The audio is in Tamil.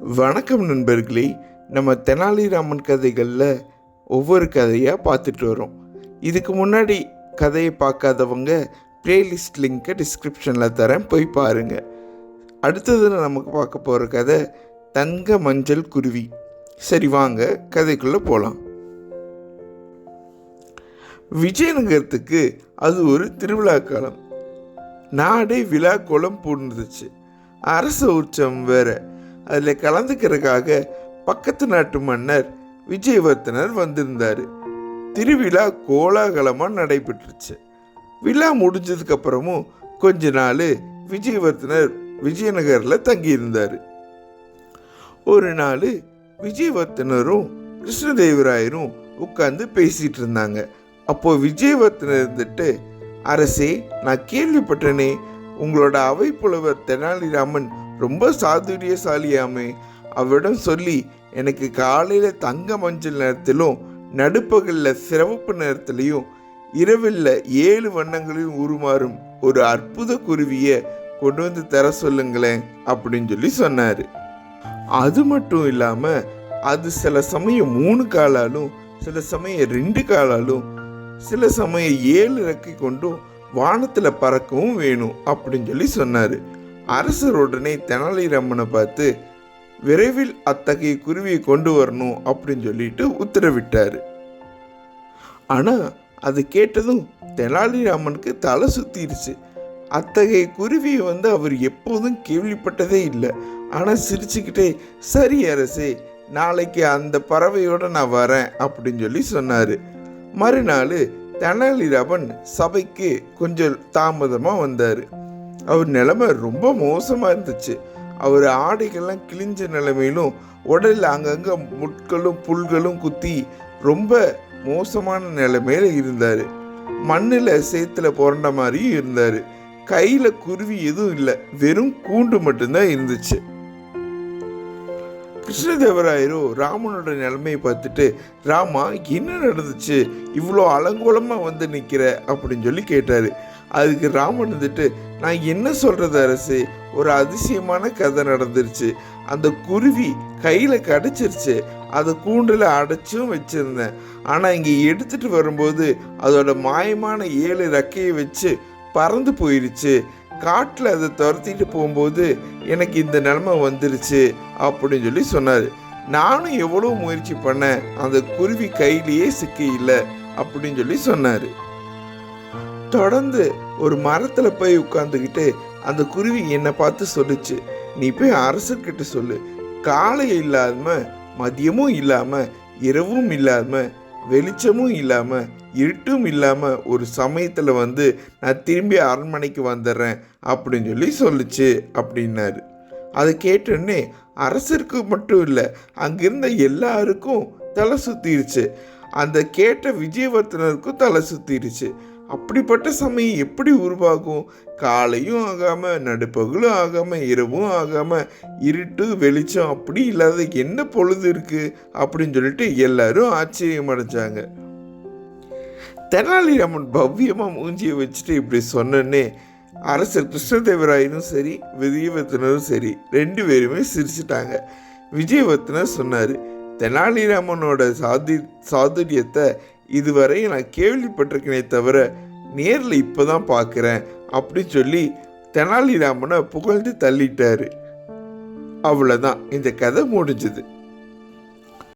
வணக்கம் நண்பர்களே நம்ம தெனாலிராமன் கதைகளில் ஒவ்வொரு கதையாக பார்த்துட்டு வரோம். இதுக்கு முன்னாடி கதையை பார்க்காதவங்க ப்ளேலிஸ்ட் லிங்க்கை டிஸ்கிரிப்ஷனில் தரேன் போய் பாருங்கள் அடுத்தது நமக்கு பார்க்க போகிற கதை தங்க மஞ்சள் குருவி. சரி வாங்க கதைக்குள்ளே போகலாம் விஜயநகரத்துக்கு அது ஒரு திருவிழா காலம். நாடே விழா கோலம் பூண்டுச்சு அரச உற்சவம் வேறு. அதில் கலந்துக்கிறதுக்காக பக்கத்து நாட்டு மன்னர் விஜயவர்த்தனர் வந்திருந்தார். திருவிழா கோலாகலமாக நடைபெற்றுச்சு. விழா முடிஞ்சதுக்கப்புறமும் கொஞ்ச நாள் விஜயவர்த்தனர் விஜயநகரில் தங்கியிருந்தார். ஒரு நாள் விஜயவர்த்தனரும் கிருஷ்ணதேவராயரும் உட்கார்ந்து பேசிகிட்டு இருந்தாங்க. அப்போ விஜயவர்த்தனர் இருந்துட்டு அரசே நான் கேள்விப்பட்டனே உங்களோட அவை புலவர் தெனாலிராமன் ரொம்ப சாதுரியசாலியாமே. அவரிடம் சொல்லி எனக்கு காலையில் தங்க மஞ்சள் நேரத்திலும் நடுப்பகலில் சிறப்பு நேரத்திலையும் இரவில் ஏழு வண்ணங்களையும் உருமாறும் ஒரு அற்புத குருவியை கொண்டு வந்து தர சொல்லுங்களேன் அப்படின்னு சொல்லி சொன்னார். அது மட்டும் இல்லாமல் அது சில சமயம் மூணு காலாலும் சில சமயம் ரெண்டு காலாலும் சில சமயம் ஏழு இறக்கை கொண்டும் வானத்தில் பறக்கவும் வேணும் அப்படின்னு சொல்லி சொன்னார். அரசர் உடனே தெனாலிராமனை பார்த்து விரைவில் அத்தகைய குருவியை கொண்டு வரணும் அப்படின்னு சொல்லிட்டு உத்தரவிட்டார். ஆனால் அது கேட்டதும் தெனாலிராமனுக்கு தலை சுத்திருச்சு. அத்தகைய குருவியை வந்து அவர் எப்போதும் கேள்விப்பட்டதே இல்லை. ஆனால் சிரிச்சுக்கிட்டே சரி அரசே நாளைக்கு அந்த பறவையோடு நான் வரேன் அப்படின்னு சொல்லி சொன்னார். மறுநாள் தெனாலிராமன் சபைக்கு கொஞ்சம் தாமதமாக வந்தார். அவர் நிலைமை ரொம்ப மோசமாக இருந்துச்சு. அவர் ஆடைகள்லாம் கிழிஞ்ச நிலைமையிலும் உடலில் அங்கங்கே முட்களும் புல்களும் குத்தி ரொம்ப மோசமான நிலைமையில் இருந்தார். மண்ணில் சேத்துல புரண்ட மாதிரியும் இருந்தார். கையில் குருவி எதுவும் இல்லை. வெறும் கூண்டு மட்டும்தான் இருந்துச்சு. கிருஷ்ணதேவராயரோ ராமனோட நிலைமையை பார்த்துட்டு ராமா என்ன நடந்துச்சு? இவ்வளோ அலங்கோலமாக வந்து நிற்கிற அப்படின்னு சொல்லி கேட்டார். அதுக்கு ராமன் வந்துட்டு நான் என்ன சொல்கிறது அரசு? ஒரு அதிசயமான கதை நடந்துருச்சு. அந்த குருவி கையில் கடிச்சிருச்சு. அதை கூண்டில் அடைச்சும் வச்சுருந்தேன். ஆனால் இங்கே எடுத்துகிட்டு வரும்போது அதோட மாயமான ஏழு ரெக்கையை வச்சு பறந்து போயிடுச்சு காட்டில் அதை துரத்திட்டு போகும்போது எனக்கு இந்த நிலமை வந்துருச்சு அப்படின்னு சொல்லி சொன்னார். நானும் எவ்வளோ முயற்சி பண்ணேன் அந்த குருவி கையிலேயே சிக்க இல்லை அப்படின்னு சொல்லி சொன்னார். தொடர்ந்து ஒரு மரத்தில் போய் உட்காந்துக்கிட்டு அந்த குருவி என்னை பார்த்து சொல்லுச்சு நீ போய் அரசர்கிட்ட சொல்லு. காலை இல்லாம மதியமும் இல்லாம இரவும் இல்லாம வெளிச்சமும் இல்லாம இருட்டும் இல்லாம ஒரு சமயத்துல வந்து நான் திரும்பி அரண்மனைக்கு வந்துடுறேன் அப்படின்னு சொல்லி சொல்லுச்சு அப்படின்னாரு. அதை கேட்டோடனே அரசருக்கு மட்டும் இல்லை அங்கிருந்த எல்லாருக்கும் தலை சுத்திருச்சு. அந்த கேட்ட விஜயவர்த்தனருக்கும் தலை சுத்திருச்சு. அப்படிப்பட்ட சமயம் எப்படி உருவாகும்? காலையும் ஆகாம நடுப்பகலும் ஆகாம இரவும் ஆகாம இருட்டு வெளிச்சம் அப்படி இல்லாத என்ன பொழுது இருக்கு? அப்படின்னு சொல்லிட்டு எல்லாரும் ஆச்சரியம் அடைஞ்சாங்க. தெனாலிராமன் பவ்யமா மூஞ்சியை வச்சுட்டு இப்படி சொன்னோன்னே அரசர் கிருஷ்ணதேவராயனும் சரி விஜயவர்த்தனரும் சரி ரெண்டு பேருமே சிரிச்சிட்டாங்க. விஜயவர்த்தனர் சொன்னார் தெனாலிராமனோட சாதி சாதுரியத்தை இதுவரை நான் கேள்விப்பட்டிருக்கேனே தவிர நேரில் இப்போ தான் பார்க்குறேன் அப்படின்னு சொல்லி தெனாலிராமனை புகழ்ந்து தள்ளிட்டாரு. அவ்வளோதான் இந்த கதை முடிஞ்சது.